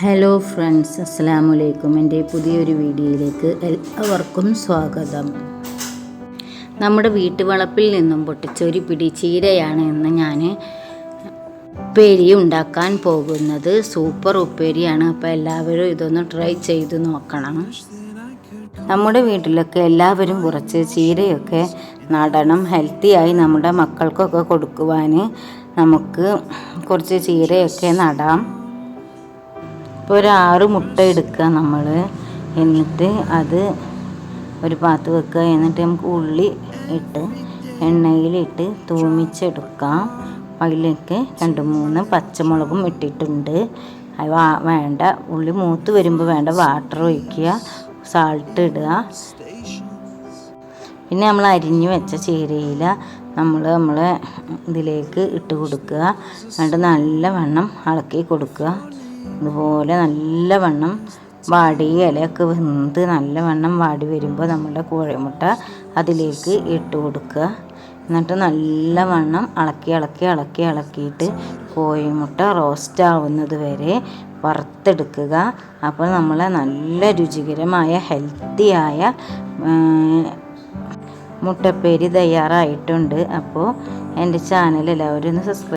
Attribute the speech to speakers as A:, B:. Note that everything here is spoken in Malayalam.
A: ഹലോ ഫ്രണ്ട്സ് അസ്സലാമു അലൈക്കും എന്റെ പുതിയൊരു വീഡിയോയിലേക്ക് എല്ലാവർക്കും സ്വാഗതം. നമ്മുടെ വീട്ടുവളപ്പിൽ നിന്നും പൊട്ടിച്ചൊരു പിടി ചീരയാണ് ഇന്ന് ഞാൻ ഉപ്പേരി ഉണ്ടാക്കാൻ പോകുന്നത്. സൂപ്പർ ഉപ്പേരിയാണ്. അപ്പോൾ എല്ലാവരും ഇതൊന്ന് ട്രൈ ചെയ്ത് നോക്കണം. നമ്മുടെ വീട്ടിലൊക്കെ എല്ലാവരും കുറച്ച് ചീരയൊക്കെ നടണം. ഹെൽത്തിയായി നമ്മുടെ മക്കൾക്കൊക്കെ കൊടുക്കുവാൻ നമുക്ക് കുറച്ച് ചീരയൊക്കെ നടാം. ഇപ്പോൾ ഒരു ആറ് മുട്ട എടുക്കുക നമ്മൾ എന്നിട്ട് അത് ഒരു പാത്ത് വെക്കുക. എന്നിട്ട് നമുക്ക് ഉള്ളി ഇട്ട് എണ്ണയിലിട്ട് തൂമിച്ചെടുക്കാം. അതിലേക്ക് രണ്ട് മൂന്ന് പച്ചമുളകും ഇട്ടിട്ടുണ്ട്. അത് വേണ്ട. ഉള്ളി മൂത്ത് വരുമ്പോൾ വേണ്ട. വാട്ടർ ഒഴിക്കുക. സാൾട്ട് ഇടുക. പിന്നെ നമ്മൾ അരിഞ്ഞു വെച്ച ചീരയില നമ്മൾ നമ്മളെ ഇതിലേക്ക് ഇട്ട് കൊടുക്കുക. എന്നിട്ട് നല്ലവണ്ണം ഇളക്കി കൊടുക്കുക. ഇതുപോലെ നല്ലവണ്ണം വാടി ഇലയൊക്കെ വെന്ത് നല്ലവണ്ണം വാടി വരുമ്പോൾ നമ്മുടെ കോഴിമുട്ട അതിലേക്ക് ഇട്ട് കൊടുക്കുക. എന്നിട്ട് നല്ലവണ്ണം ഇളക്കി ഇളക്കി ഇളക്കി ഇളക്കിയിട്ട് കോഴിമുട്ട റോസ്റ്റ് ആവുന്നത് വരെ വറുത്തെടുക്കുക. അപ്പോൾ നമ്മളെ നല്ല രുചികരമായ ഹെൽത്തിയായ മുട്ടപ്പേരി തയ്യാറായിട്ടുണ്ട്. അപ്പോൾ എന്റെ ചാനൽ എല്ലാവരും ഒന്ന് സബ്സ്ക്രൈബ്